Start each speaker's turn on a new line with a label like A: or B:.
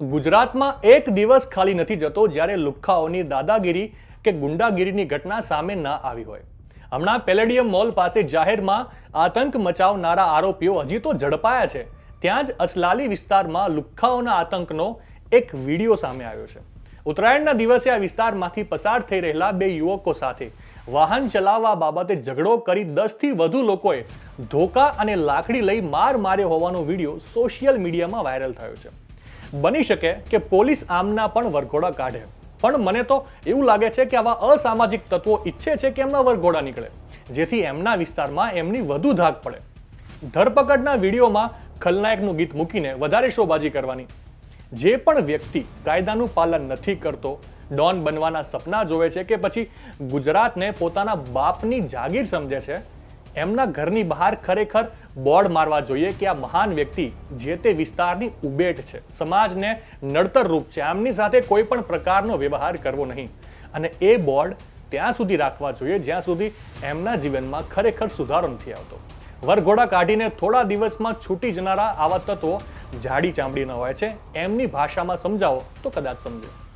A: ગુજરાતમાં એક દિવસ ખાલી નથી જતો જ્યારે લુખ્ખાઓની દાદાગીરી કે ગુંડાગીરીની ઘટના સામે ન આવી હોય. હમણાં પેલેડિયમ મોલ પાસે જાહેરમાં આતંક મચાવનારા આરોપીઓ હજી તો ઝડપાયા છે. ત્યાં જ અસલાલી વિસ્તારમાં લુખ્ખાઓના આતંકનો એક વીડિયો સામે આવ્યો છે. ઉત્તરાયણના દિવસે આ વિસ્તારમાંથી પસાર થઈ રહેલા બે યુવકો સાથે વાહન ચલાવવા બાબતે ઝઘડો કરી દસથી વધુ લોકોએ ધોકા અને લાકડી લઈ માર માર્યો હોવાનો વીડિયો સોશિયલ મીડિયામાં વાયરલ થયો છે. બની શકે કે પોલીસ આમના પણ વરઘોડા કાઢે. પણ મને તો એવું લાગે છે કે આવા અસામાજિક તત્વો ઈચ્છે છે કે એમના વરઘોડા નીકળે, જેથી એમના વિસ્તારમાં એમની વધુ ધાક પડે. ધરપકડના વિડીયોમાં ખલનાયકનું ગીત મૂકીને વધારે શોબાજી કરવાની. જે પણ વ્યક્તિ કાયદાનું પાલન નથી કરતો, ડોન બનવાના સપના જોવે છે કે પછી ગુજરાતને પોતાના બાપની જાગીર સમજે છે એમના ઘરની બહાર ખરેખર બોર્ડ મારવા જોઈએ કે આ મહાન વ્યક્તિ જે તે વિસ્તારની ઉબેટ છે. સમાજને નડતર રૂપ છે. આમની સાથે કોઈ પણ પ્રકારનો વ્યવહાર કરવો નહીં. અને એ બોર્ડ ત્યાં સુધી રાખવા જોઈએ, જ્યાં સુધી એમના જીવનમાં ખરેખર સુધારો નથી આવતો. વરઘોડા કાઢીને થોડા દિવસમાં છૂટી જનારા આવા તત્વો જાડી ચામડીના હોય છે. એમની ભાષામાં સમજાવો તો કદાચ સમજે.